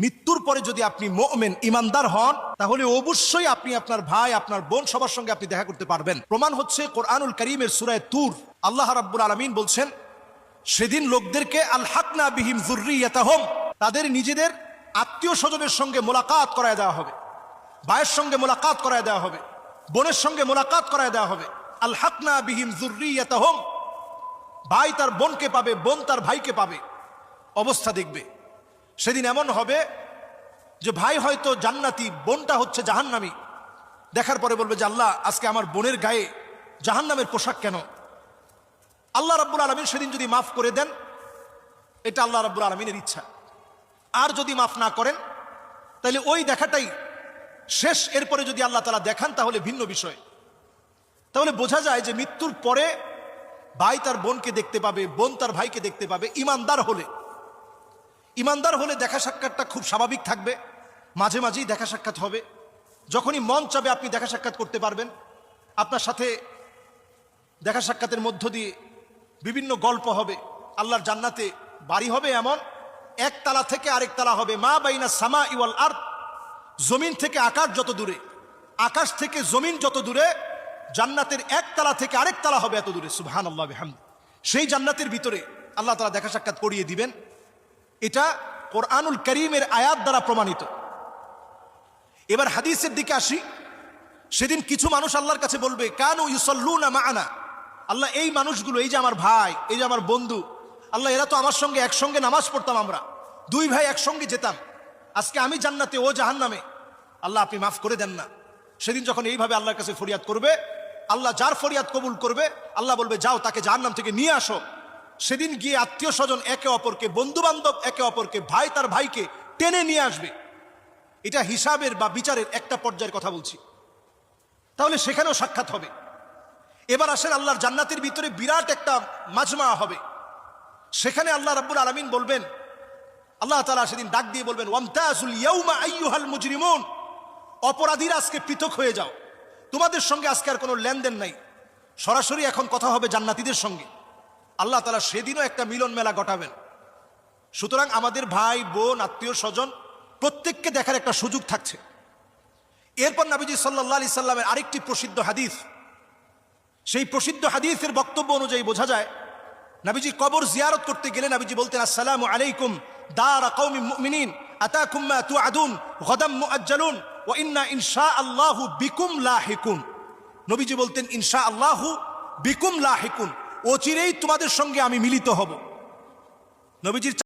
মৃত্যুর পরে যদি আপনি মোমেন, ইমানদার হন, তাহলে অবশ্যই আপনি আপনার ভাই, আপনার বোন সবার সঙ্গে আপনি দেখা করতে পারবেন। প্রমাণ হচ্ছে কোরআনুল করিমের সুরায় তুর। আল্লাহ রাব্বুল আলমিন বলছেন, সেদিন লোকদেরকে আল হাকনা বিহিম জুর্রিয়াতাহম তাদের নিজেদের আত্মীয় স্বজনের সঙ্গে মোলাকাত করায় দেওয়া হবে। ভাইয়ের সঙ্গে মোলাকাত করায় দেওয়া হবে। বোনের সঙ্গে মোলাকাত করায় দেওয়া হবে। আল হাকনা বিহিম জুর্রিয়াতাহম ভাই তার বোনকে পাবে, বোন তার ভাইকে পাবে। অবস্থা দেখবে। সেদিন এমন হবে যে ভাই হয়তো জান্নাতি, বোনটা হচ্ছে জাহান্নামি। দেখার পরে বলবে যে আল্লাহ, আজকে আমার বোনের গায়ে জাহান্নামের পোশাক কেন? আল্লাহ রাব্বুল আলমিন সেদিন যদি মাফ করে দেন, এটা আল্লাহ রাব্বুল আলমিনের ইচ্ছা। আর যদি মাফ না করেন, তাহলে ওই দেখাটাই শেষ। এরপরে যদি আল্লাহ তালা দেখান, তাহলে ভিন্ন বিষয়। তাহলে বোঝা যায় যে মৃত্যুর পরে ভাই তার বোনকে দেখতে পাবে, বোন তার ভাইকে দেখতে পাবে, ইমানদার হলে। ইমানদার হলে দেখা সাক্ষাৎটা খুব স্বাভাবিক থাকবে। মাঝে মাঝেই দেখা সাক্ষাৎ হবে। যখনই মন চাবে আপনি দেখা সাক্ষাৎ করতে পারবেন। আপনার সাথে দেখা সাক্ষাতের মধ্য দিয়ে বিভিন্ন গল্প হবে। আল্লাহর জান্নাতে বাড়ি হবে এমন, এক তালা থেকে আরেক তালা হবে। মা বাইনা সামা ইওয়াল আর জমিন থেকে আকাশ যত দূরে, আকাশ থেকে জমিন যত দূরে, জান্নাতের এক তালা থেকে আরেক তালা হবে এত দূরে। সুবহান আল্লাহ সেই জান্নাতের ভিতরে আল্লাহ তালা দেখা সাক্ষাৎ করিয়ে দিবেন। এটা কোরআনুল করিমের আয়াত দ্বারা প্রমাণিত। এবার হাদিসের দিকে আসি। সেদিন কিছু মানুষ আল্লাহর কাছে বলবে, কানু ইউসল্লুনা মাআনা আল্লাহ, এই মানুষগুলো, এই যে আমার ভাই, এই যে আমার বন্ধু, আল্লাহ, এরা তো আমার সঙ্গে একসঙ্গে নামাজ পড়তাম আমরা। দুই ভাই একসঙ্গে যেতাম। আজকে আমি জান্নাতে, ও জাহান্নামে। আল্লাহ, আপনি মাফ করে দেন না। সেদিন যখন এইভাবে আল্লাহর কাছে ফরিয়াদ করবে, আল্লাহ যার ফরিয়াদ কবুল করবে, আল্লাহ বলবে, যাও তাকে জাহান্নাম থেকে নিয়ে আসো। সেদিন গিয়ে আত্মীয় স্বজন একে অপরকে বন্ধু বান্ধব একে অপরকে, ভাই তার ভাইকে টেনে নিয়ে আসবে। এটা হিসাবের বা বিচারের একটা পর্যায়ের কথা বলছি। তাহলে সেখানেও সাক্ষাৎ হবে। এবার আসেন আল্লাহর জান্নাতের ভিতরে বিরাট একটা মাজমা হবে। সেখানে আল্লাহ রাব্বুল আলামিন বলবেন, আল্লাহ তালা সেদিন ডাক দিয়ে বলবেন ওয়ামতাজুল ইয়াউমা আইয়ুহাল মুজরিমুন। অপরাধীরা আজকে পৃথক হয়ে যাও। তোমাদের সঙ্গে আজকে আর কোনো লেনদেন নাই। সরাসরি এখন কথা হবে জান্নাতিদের সঙ্গে। আল্লাহ তালা সেদিনও একটা মিলন মেলা ঘটাবেন। সুতরাং আমাদের ভাই, বোন, আত্মীয় স্বজন প্রত্যেককে দেখার একটা সুযোগ থাকছে। এরপর নাবিজি সাল্লাহ আলি সাল্লামের আরেকটি প্রসিদ্ধ হাদিস। সেই প্রসিদ্ধ হাদিসের বক্তব্য অনুযায়ী বোঝা যায়, নাবিজি কবর জিয়ারত করতে গেলে নাবিজি বলতেন, আসসালামু আলাইকুম, দার কৌমি মুমিনিন, আতাকুম মা তুআদুন, গদাম মুআজ্জালুন, ওয়া ইন্না ইনশা আল্লাহু বিকুম লাহিকুন। নবীজি বলতেন ইনশা আল্লাহু বিকুম লাহিকুন। অচিরেই তোমাদের সঙ্গে আমি মিলিত হব। নবীজির